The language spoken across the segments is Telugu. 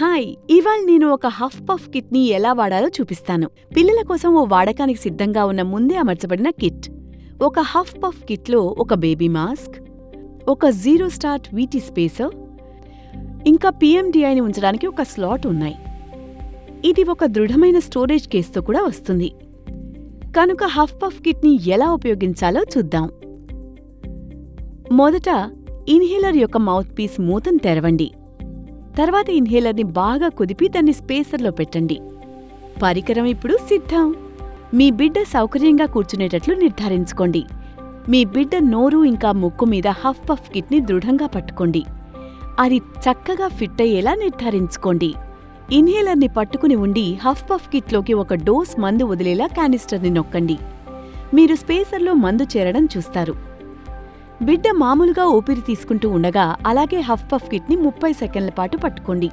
హాయ్ ఇవాళ నేను ఒక హఫ్ పఫ్ కిట్ని ఎలా వాడాలో చూపిస్తాను. పిల్లల కోసం ఓ వాడకానికి సిద్ధంగా ఉన్న ముందే అమర్చబడిన కిట్. ఒక హఫ్ పఫ్ కిట్లో ఒక బేబీ మాస్క్ ఒక జీరో స్టార్ట్ వీటీ స్పేసర్ ఇంకా పిఎండిఐని ఉంచడానికి ఒక స్లాట్ ఉన్నాయి. ఇది ఒక దృఢమైన స్టోరేజ్ కేస్తో కూడా వస్తుంది. కనుక హఫ్ పఫ్ కిట్ని ఎలా ఉపయోగించాలో చూద్దాం. మొదట ఇన్హేలర్ యొక్క మౌత్ పీస్ మూతను తెరవండి. తర్వాత ఇన్హేలర్ని బాగా కుదిపి దాన్ని స్పేసర్లో పెట్టండి. పరికరం ఇప్పుడు సిద్ధం. మీ బిడ్డ సౌకర్యంగా కూర్చునేటట్లు నిర్ధారించుకోండి. మీ బిడ్డ నోరు ఇంకా ముక్కు మీద హఫ్ పఫ్ కిట్ని దృఢంగా పట్టుకోండి. అది చక్కగా ఫిట్ అయ్యేలా నిర్ధారించుకోండి. ఇన్హేలర్ని పట్టుకుని ఉండి హఫ్ పఫ్ కిట్లోకి ఒక డోస్ మందు వదిలేలా కానిస్టర్ని నొక్కండి. మీరు స్పేసర్లో మందు చేరడం చూస్తారు. బిడ్డ మామూలుగా ఊపిరి తీసుకుంటూ ఉండగా అలాగే హఫ్ పఫ్ కిట్ని ముప్పై సెకండ్ల పాటు పట్టుకోండి.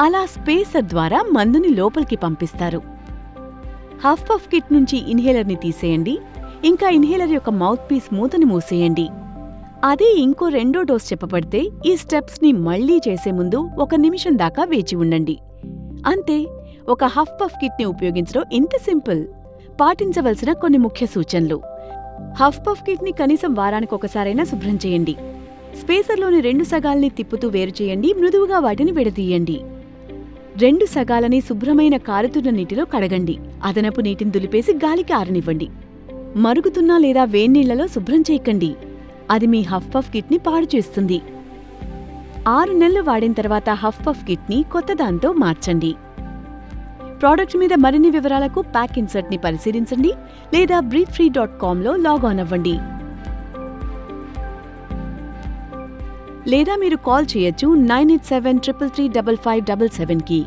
అలా స్పేసర్ ద్వారా మందుని లోపలికి పంపిస్తారు. హఫ్ పఫ్ కిట్ నుంచి ఇన్హేలర్ని తీసేయండి. ఇంకా ఇన్హేలర్ యొక్క మౌత్ పీస్ మూతని మూసేయండి. అదే ఇంకో రెండో డోస్ చెప్పబడితే ఈ స్టెప్స్ని మళ్ళీ చేసే ముందు ఒక నిమిషం దాకా వేచి ఉండండి. అంతే ఒక హఫ్ పఫ్ కిట్ని ఉపయోగించడం ఇంత సింపుల్. పాటించవలసిన కొన్ని ముఖ్య సూచనలు. హఫ్ పఫ్ కిట్ని కనీసం వారానికి ఒకసారైనా శుభ్రం చేయండి. స్పేసర్లోని రెండు సగాల్ని తిప్పుతూ వేరు చేయండి మృదువుగా వాటిని విడదీయండి. రెండు సగాలని శుభ్రమైన కారుతున్న నీటిలో కడగండి. అదనపు నీటిని దులిపేసి గాలికి ఆరనివ్వండి. మరుగుతున్న లేదా వేన్నీళ్ళలో శుభ్రం చేయకండి. అది మీ హఫ్ పఫ్ కిట్ని పాడు చేస్తుంది. ఆరు నెలలు వాడిన తర్వాత హఫ్ పఫ్ కిట్ని కొత్తదాంతో మార్చండి. ప్రోడక్ట్ మీద మరిన్ని వివరాలకు ప్యాక్ ఇన్సర్ట్ని పరిశీలించండి లేదా బ్రీత్ ఫ్రీ డాట్ కామ్లో లాగ్ అవ్వండి. లేదా మీరు కాల్ చేయొచ్చు nine eight seven triple three double five double సెవెన్కి.